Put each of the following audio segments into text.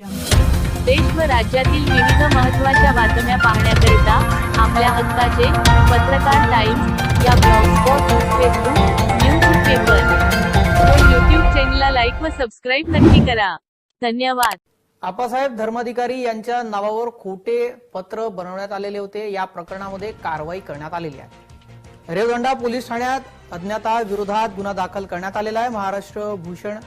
देश व राज्यातील विविध महत्त्वाच्या बातम्या पाहण्याकरिता आपल्या हक्काचे पत्रकार टाइम्स या ब्लॉगस्पॉट फेसबुक न्यूज पेपर. व चॅनलला लाईक व सबस्क्राईब नक्की करा. धन्यवाद. आपासाहेब धर्माधिकारी यांच्या नावावर खोटे पत्र बनवण्यात आलेले होते. या प्रकरणामध्ये कारवाई करण्यात आलेली आहे. रेवदंडा पोलीस ठाण्यात अज्ञाता विरोधात गुन्हा दाखल करण्यात आलेला आहे. महाराष्ट्र भूषण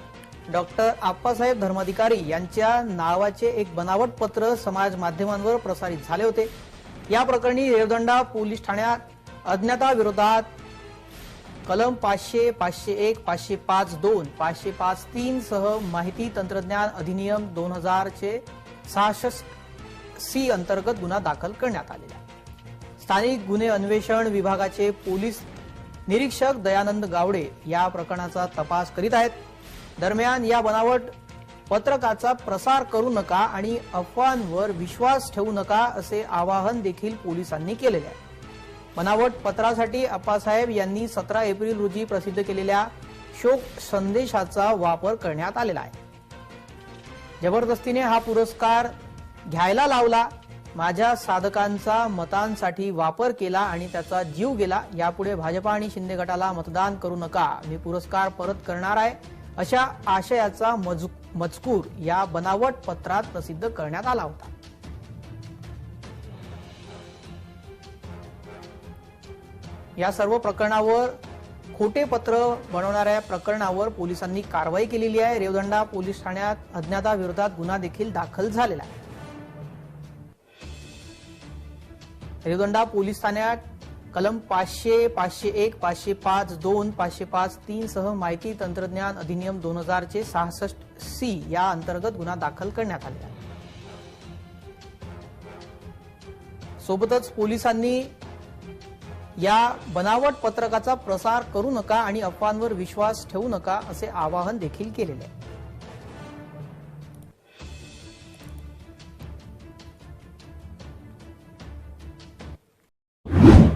डॉक्टर आप्पासाहेब धर्माधिकारी यांच्या नावाचे एक बनावट पत्र समाज माध्यमांवर प्रसारित झाले होते. या प्रकरणी रेवदंडा पोलीस ठाण्यात अज्ञाता विरोधात कलम पाचशे पाचशे एक पाचशे पाच दोन पाचशे पाच तीन सह माहिती तंत्रज्ञान अधिनियम दोन हजारचे सहासष्ट सी अंतर्गत गुन्हा दाखल करण्यात आलेला स्थानिक गुन्हे अन्वेषण विभागाचे पोलीस निरीक्षक दयानंद गावडे या प्रकरणाचा तपास करीत आहेत. दरम्यान या बनावट पत्रकाचा प्रसार करू नका आणि अफवांवर विश्वास ठेवू नका असे आवाहन देखील पोलिसांनी केलेले आहे. बनावट पत्रासाठी अप्पासाहेब यांनी सतरा एप्रिल रोजी प्रसिद्ध केलेल्या शोक संदेशाचा वापर करण्यात आलेला आहे. जबरदस्तीने हा पुरस्कार घ्यायला लावला माझ्या साधकांचा मतांसाठी वापर केला आणि त्याचा जीव गेला यापुढे भाजपा आणि शिंदे गटाला मतदान करू नका. मी पुरस्कार परत करणार आहे. अशा आशयाचा मजू- मजकूर या बनावट पत्रात प्रसिद्ध करण्यात आला होता. या सर्व प्रकरणावर खोटे पत्र बनवणाऱ्या प्रकरणावर पोलिसांनी कारवाई केलेली आहे. रेवदंडा पोलीस ठाण्यात अज्ञाताविरोधात गुन्हा देखील दाखल झालेला आहे. रेवदंडा पोलीस ठाण्यात कलम पाचशे पाचशे एक पाचशे पाच दोन पाचशे पाच तीन सह माहिती तंत्रज्ञान अधिनियम दोन हजारचे सहासष्ट सी या अंतर्गत गुन्हा दाखल करण्यात आले सोबतच पोलिसांनी या बनावट पत्रकाचा प्रसार करू नका आणि अफवांवर विश्वास ठेवू नका असे आवाहन देखील केलेले आहे.